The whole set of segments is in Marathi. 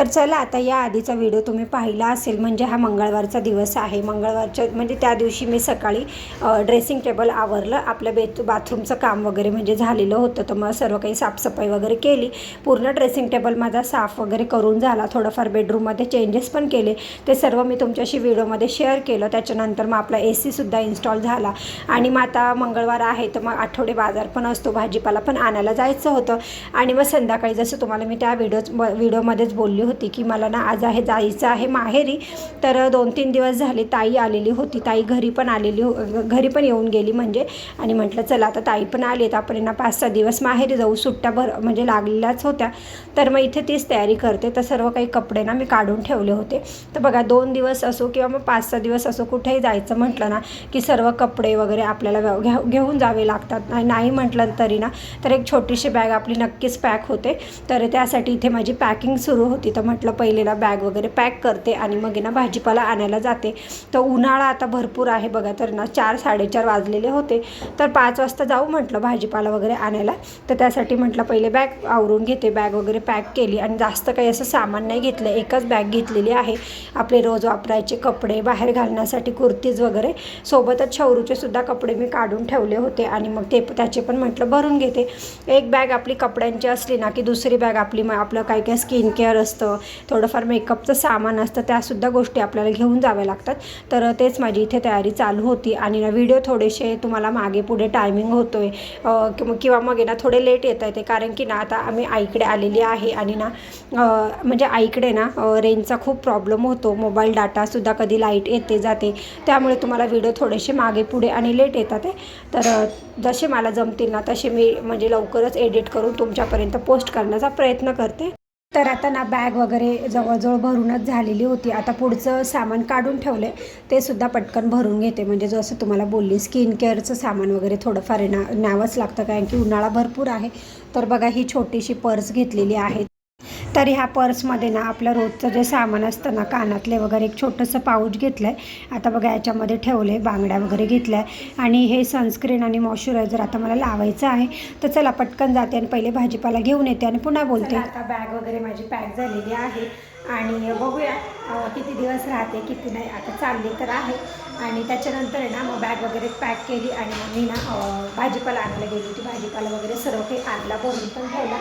तर चला आता या आधीचा व्हिडिओ तुम्ही पाहिला असेल म्हणजे हा मंगळवारचा दिवस आहे. मंगळवारच्या म्हणजे त्या दिवशी मी सकाळी ड्रेसिंग टेबल आवरलं. आपलं बेत बाथरूमचं काम वगैरे म्हणजे झालेलं होतं तर मग सर्व काही साफसफाई वगैरे केली. पूर्ण ड्रेसिंग टेबल माझा साफ वगैरे करून झाला. थोडंफार बेडरूममध्ये चेंजेस पण केले. ते सर्व मी तुमच्याशी व्हिडिओमध्ये शेअर केलं. त्याच्यानंतर मग आपला ए सीसुद्धा इन्स्टॉल झाला. आणि मग आता मंगळवार आहे तर मग आठवडे बाजार पण असतो. भाजीपाला पण आणायला जायचं होतं. आणि मग संध्याकाळी जसं तुम्हाला मी त्या व्हिडिओ व्हिडिओमध्येच बोलली होती की मला ना आज आहे जायचं आहे माहेरी. तर दोन तीन दिवस झाले ताई आलेली होती. ताई घरी पण आलेली हो घरी पण येऊन गेली म्हणजे. आणि म्हटलं चला आता ताई पण आली तर आपण ना पाच सहा दिवस माहेरी जाऊ. सुट्ट्या भर म्हणजे लागलेल्याच होत्या. तर मग इथे तीच तयारी करते. तर सर्व काही कपडे ना मी काढून ठेवले होते. तर बघा दोन दिवस असो किंवा मग पाच सहा दिवस असो कुठेही जायचं म्हटलं ना की सर्व कपडे वगैरे आपल्याला घ्या घेऊन जावे लागतात. नाही म्हटलं तरी ना तर एक छोटीशी बॅग आपली नक्कीच पॅक होते. तर त्यासाठी इथे माझी पॅकिंग सुरू होती. तर म्हटलं पहिलेला बॅग वगैरे पॅक करते आणि मग ना भाजीपाला आणायला जाते. तर उन्हाळा आता भरपूर आहे बघा तर ना चार साडेचार वाजलेले होते. तर पाच वाजता जाऊ म्हटलं भाजीपाला वगैरे आणायला. तर त्यासाठी म्हटलं पहिले बॅग आवरून घेते. बॅग वगैरे पॅक केली आणि जास्त काही असं सामान नाही घेतलं. एकच बॅग घेतलेली आहे. आपले रोज वापरायचे कपडे बाहेर घालण्यासाठी कुर्तीज वगैरे. सोबतच शौरूचे सुद्धा कपडे मी काढून ठेवले होते आणि मग ते त्याचे पण म्हटलं भरून घेते. एक बॅग आपली कपड्यांची असली ना की दुसरी बॅग आपली मग आपलं काही काही स्किन केअर असतं. थोडंफार मेकअपचं सामान असतं त्यासुद्धा गोष्टी आपल्याला घेऊन जाव्या लागतात. तर तेच माझी इथे तयारी चालू होती. आणि ना व्हिडिओ थोडेसे तुम्हाला मागे पुढे टायमिंग होतो आहे किंवा मग ना थोडे लेट येत आहे ते. कारण की ना आता आम्ही आईकडे आलेली आहे आणि ना म्हणजे आईकडे ना रेंजचा खूप प्रॉब्लेम होतो. मोबाईल डाटासुद्धा कधी लाइट येते जाते. त्यामुळे तुम्हाला व्हिडिओ थोडेसे मागे पुढे आणि लेट येतात आहे तर जसे मला जमतील ना तसे मी म्हणजे लवकरच एडिट करून तुमच्यापर्यंत पोस्ट करण्याचा प्रयत्न करते. तर आता ना बॅग वगैरे जवळजवळ भरूनच झालेली होती. आता पुढचं सामान काढून ठेवलं आहे ते सुद्धा पटकन भरून घेते. म्हणजे जसं तुम्हाला बोलली स्किन केअरचं सामान वगैरे थोडंफार ना न्यावंच लागतं. कारण की उन्हाळा भरपूर आहे. तर बघा ही छोटीशी पर्स घेतलेली आहे. तर ह्या पर्समध्ये ना आपलं रोजचं जे सामान असतं ना कानातले वगैरे एक छोटंसं पाऊच घेतलं आहे आता बघा याच्यामध्ये ठेवले बांगड्या वगैरे घेतल्या. आहे आणि हे सनस्क्रीन आणि मॉइश्चरायझर आता मला लावायचं आहे. तर चला पटकन जाते आणि पहिले भाजीपाला घेऊन येते आणि पुन्हा बोलते. आता बॅग वगैरे माझी पॅक झालेली आहे. आणि बघूया किती दिवस राहते किती नाही आता चालली तर आहे. आणि त्याच्यानंतर आहे ना मग बॅग वगैरे पॅक केली आणि मग मी ना भाजीपाला आणायला गेली होती. भाजीपाला वगैरे सर्व काही आणला भरून पण ठेवला.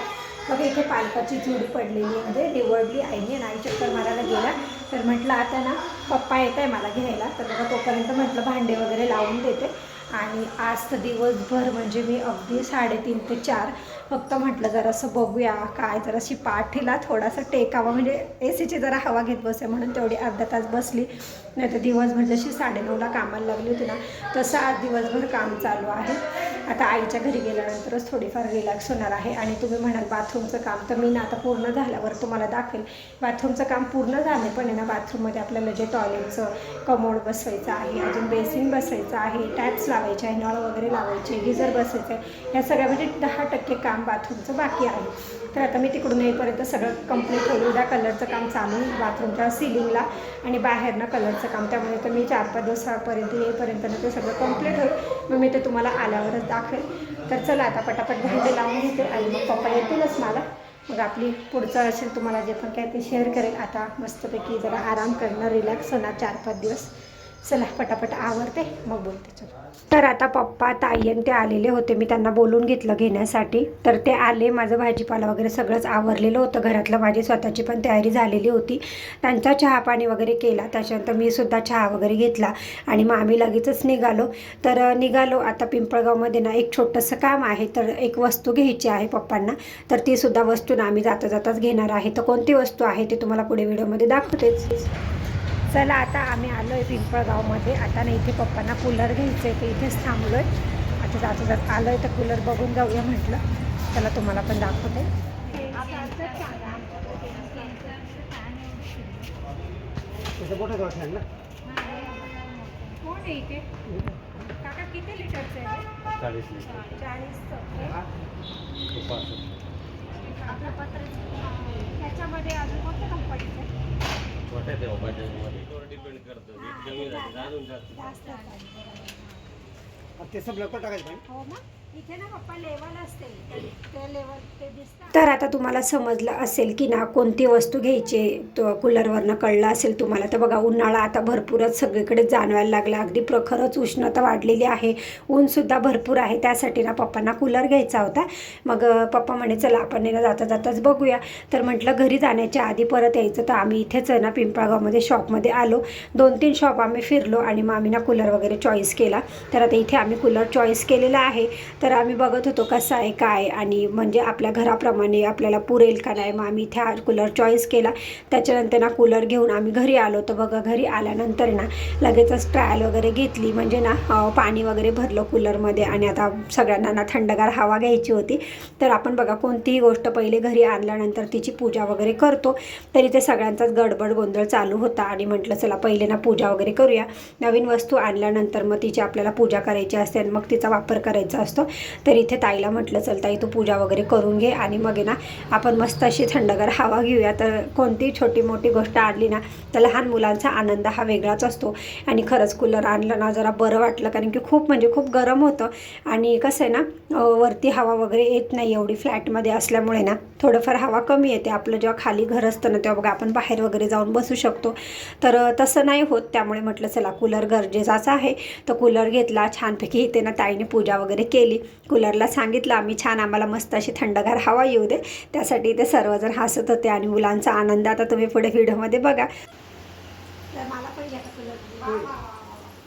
बघा इथे पालकाची जुडी पडलेली म्हणजे निवडली आईने आणि आई चक्कर मारायला गेला. तर म्हटलं आता ना पप्पा येत आहे मला घ्यायला. तर बघा तोपर्यंत म्हटलं भांडे वगैरे लावून देते. आणि आज तर दिवसभर म्हणजे मी अगदी साडेतीन ते चार फक्त म्हटलं जरासं बघूया काय जराशी पाठीला थोडासा टेकावा म्हणजे ए सीची जरा हवा घेत बसे म्हणून तेवढी अर्धा तास बसली. नाही तर दिवसभर जशी साडेनऊला कामाला लागली होती ना तसं आज दिवसभर काम चालू आहे. आता आईच्या घरी गेल्यानंतरच थोडीफार रिलॅक्स होणार आहे. आणि तुम्ही म्हणाल बाथरूमचं काम तर मी ना आता पूर्ण झाल्यावर तुम्हाला दाखवेल बाथरूमचं काम पूर्ण झालं पण आहे ना बाथरूममध्ये आपल्याला जे टॉयलेटचं कमोड बसवायचं आहे अजून बेसिन बसवायचं आहे टॅप्स लावायचे आहे नळ वगैरे लावायचे गिझर बसवायचं आहे या सगळ्या म्हणजे दहा टक्के काम बाथरूमचं बाकी आहे. तर आता मी तिकडून येईपर्यंत सगळं कंप्लीट होईल उद्या कलरचं काम चालू आहे बाथरूमच्या सिलिंगला आणि बाहेरनं कलरचं काम. त्यामुळे तर मी चार पाच दिवसापर्यंत येईपर्यंत ना ते सगळं कंप्लीट होईल. मग मी ते तुम्हाला आल्यावरच दाखवेल. तर चला आता पटापट भांडे लावून घेते आणि मग पप्पा येतीलच मला. मग आपली पुढचं असेल तुम्हाला जे पण काय ते शेअर करेल. आता मस्तपैकी जरा आराम करणं रिलॅक्स होणार चार पाच दिवस. चला पटापट आवरते मग बोलते चल. तर आता पप्पा ताई आणि ते आलेले होते. मी त्यांना बोलून घेतलं घेण्यासाठी. तर ते आले माझं भाजीपाला वगैरे सगळंच आवरलेलं होतं घरातलं. माझी स्वतःची पण तयारी झालेली होती. त्यांचा चहा पाणी वगैरे केला. त्याच्यानंतर मी सुद्धा चहा वगैरे घेतला आणि मग आम्ही लगेचच निघालो. तर निघालो. आता पिंपळगावमध्ये ना एक छोटंसं काम आहे. तर एक वस्तू घ्यायची आहे पप्पांना. तर ती सुद्धा वस्तू ना आम्ही जाता जाताच घेणार आहे. तर कोणती वस्तू आहे ते तुम्हाला पुढे व्हिडिओमध्ये दाखवतेच. चला आता आम्ही आलो आहे पिंपळगावमध्ये. आता ना इथे पप्पांना कूलर घ्यायचं आहे ते इथेच थांबलो आहे आता जाता जात आलो आहे तर कूलर बघून जाऊया म्हटलं. चला तुम्हाला पण दाखवते. काका किती लिटरचं आहे चाळीस लिटर. आपलं पत्र? त्याच्यामध्ये अजून कोणत्या कंपनीचं छोट्या डिपेंड करतं वीट कमी झाली तर अजून जास्त. जास्त आहे. ते सब लवकर टाकायचं? पाहिजे हो ना. तर आता तुम्हाला समजलं असेल की ना कोणती वस्तू घ्यायची तो कूलरवरनं कळलं असेल तुम्हाला. तर बघा उन्हाळा आता भरपूरच सगळीकडे जाणवायला लागला. अगदी प्रखरच उष्णता वाढलेली आहे. ऊनसुद्धा भरपूर आहे. त्यासाठी ना पप्पांना कूलर घ्यायचा होता. मग पप्पा म्हणे चला आपण ना जाता जाताच बघूया. तर म्हटलं घरी जाण्याच्या आधी परत यायचं. तर आम्ही इथेच आहे ना पिंपळगावमध्ये शॉपमध्ये आलो. दोन तीन शॉप आम्ही फिरलो आणि मग आम्ही ना कूलर वगैरे चॉईस केला. तर आता इथे आम्ही कूलर चॉईस केलेला आहे. तर आम्ही बघत होतो कसा आहे काय आणि म्हणजे आपल्या घराप्रमाणे आपल्याला पुरेल का नाही. मग आम्ही त्या कूलर चॉईस केला. त्याच्यानंतर ना कूलर घेऊन आम्ही घरी आलो. तर बघा घरी आल्यानंतर ना लगेचच ट्रायल वगैरे घेतली. म्हणजे ना पाणी वगैरे भरलं कूलरमध्ये आणि आता सगळ्यांना ना थंडगार हवा घ्यायची होती. तर आपण बघा कोणतीही गोष्ट पहिले घरी आणल्यानंतर तिची पूजा वगैरे करतो. तरी ते सगळ्यांचाच गडबड गोंधळ चालू होता आणि म्हटलं चला पहिले ना पूजा वगैरे करूया. नवीन वस्तू आणल्यानंतर मग तिची आपल्याला पूजा करायची असते आणि मग तिचा वापर करायचा असतो. तर इथे ताईला म्हटलं चल ताई तू पूजा वगैरे करून घे आणि मग आहे ना आपण मस्त अशी थंडगार हवा घेऊया. तर कोणतीही छोटी मोठी गोष्ट आणली ना तर लहान मुलांचा आनंद हा वेगळाच असतो. आणि खरंच कूलर आणलं ना जरा बरं वाटलं कारण की खूप म्हणजे खूप गरम होतं. आणि कसं आहे ना वरती हवा वगैरे येत नाही एवढी फ्लॅटमध्ये असल्यामुळे ना थोडंफार हवा कमी येते. आपलं जेव्हा खाली घर असतं ना तेव्हा बघा आपण बाहेर वगैरे जाऊन बसू शकतो. तर तसं नाही होत. त्यामुळे म्हटलं चला कूलर गरजेचाच आहे. तर कूलर घेतला छानपैकी इथे ना ताईने पूजा वगैरे केली. कूलरला सांगितलं आम्ही छान आम्हाला मस्त अशी थंडगार हवा येऊ दे. त्यासाठी ते सर्वजण हसत होते आणि मुलांचा आनंद आता तुम्ही पुढे व्हिडिओमध्ये बघा. तर मला पण घ्या कूलर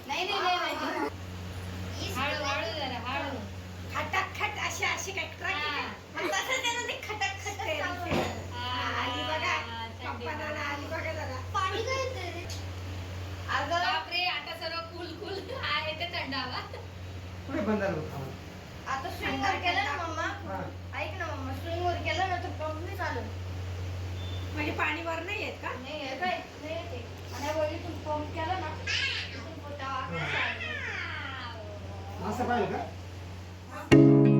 नाही नाही नाही नाही हळू हळू जरा हळू खटाखट अशी अशी काय ट्रक. तसं त्यानं ते खटक खटक आली बघा. पप्पांना ना आली बघा जरा. पाणी काय येतंय रे? अगं बापरे आता सर्व कुल कुल आहे ते थंड हवा. पुढे बंद स्विंग वर केलं ना मम्मा. ऐक ना मम्मा स्विंग वर केलं ना तर पंप नाही चालू म्हणजे पाणी वर नाही येत का? नाही आहे काय नाही येते आणि वळीतून पंप केला ना. असं पाहिलं का?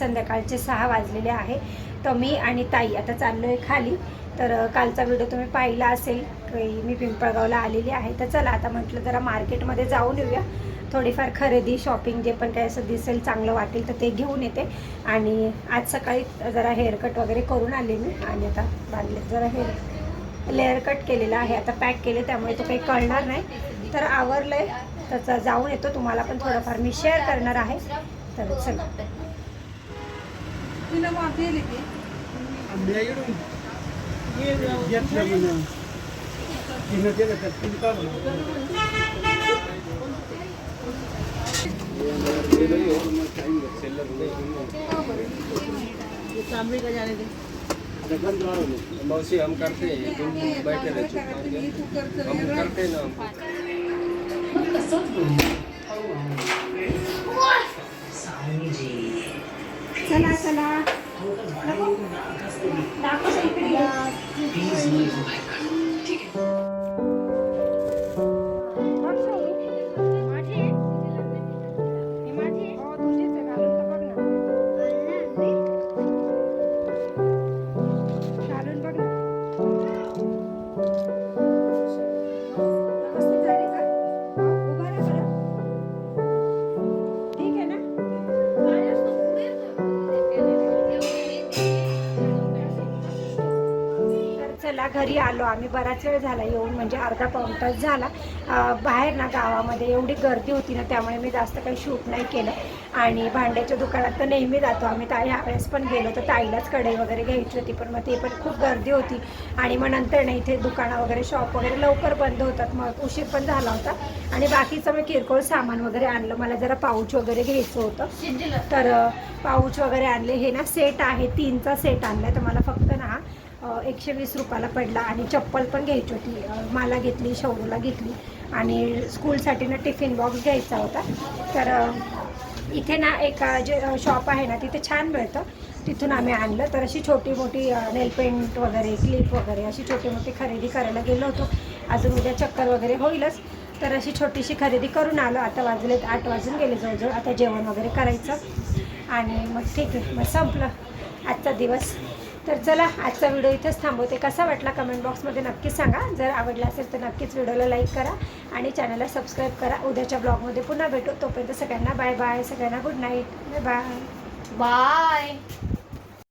संध्याकाळचे सहा वाजलेले आहे. तर मी आणि ताई आता चाललो आहे खाली. तर कालचा व्हिडिओ तुम्ही पाहिला असेल की मी पिंपळगावला आलेली आहे. तर चला आता म्हटलं जरा मार्केटमध्ये जाऊन येऊया. थोडीफार खरेदी शॉपिंग जे पण काही असं दिसेल चांगलं वाटेल तर ते घेऊन येते. आणि आज सकाळी जरा हेअरकट वगैरे करून आले मी. आणि आता बांधले जरा हेअर लेअर कट केलेला आहे. आता पॅक केले त्यामुळे तो काही कळणार नाही. तर आवरलं आहे त्याचा जाऊन येतो. तुम्हाला पण थोडंफार मी शेअर करणार आहे. तर चला. घेतलं म्हणून तिनं केलं तर तिने काढून मौसी हम करते हैं तुम बैठे रहे चुप हम करते ना। चला चला नको. दाखव इकडे ये. बघ तर घरी आलो. आम्ही बराच वेळ झाला येऊन म्हणजे अर्धा पाऊण तास झाला. बाहेर ना गावामध्ये एवढी गर्दी होती ना त्यामुळे मी जास्त काही शूट नाही केलं. आणि भांड्याच्या दुकानात तर नेहमी जातो आम्ही. ता ह्या वेळेस पण गेलो तर ताईलाच कढई वगैरे घ्यायची होती पण मग ते पण खूप गर्दी होती. आणि मग नंतर ना इथे दुकानं वगैरे शॉप वगैरे लवकर बंद होतात. मग उशीर पण झाला होता. आणि बाकीचं मी किरकोळ सामान वगैरे आणलं. मला जरा पाऊच वगैरे घ्यायचं होतं. तर पाऊच वगैरे आणले. हे ना सेट आहे. तीनचा सेट आणलाय. तर मला फक्त एकशे वीस रुपयाला पडला आणि चप्पल पण घ्यायची होती. मला घेतली शौरूला घेतली आणि स्कूलसाठी ना टिफिन बॉक्स घ्यायचा होता. तर इथे ना एक जे शॉप आहे ना तिथे छान मिळतं. तिथून आम्ही आणलं. तर अशी छोटी मोठी नेल पेंट वगैरे क्लिप वगैरे अशी छोटी मोठी खरेदी करायला गेलो होतो. अजून उद्या चक्कर वगैरे होईलच. तर अशी छोटीशी खरेदी करून आलो. आता वाजलेत आठ वाजून गेले जवळजवळ. आता जेवण वगैरे करायचं. आणि मग ठीक आहे. मग संपलं. आजचा दिवस. तर चला आजचा व्हिडिओ इथेच थांबवते. कसा वाटला कमेंट बॉक्समध्ये नक्कीच सांगा. जर आवडला असेल तर नक्कीच व्हिडिओला लाईक करा आणि चॅनलला सबस्क्राईब करा. उद्याच्या ब्लॉगमध्ये पुन्हा भेटू. तोपर्यंत सगळ्यांना बाय बाय सगळ्यांना good night bye bye bye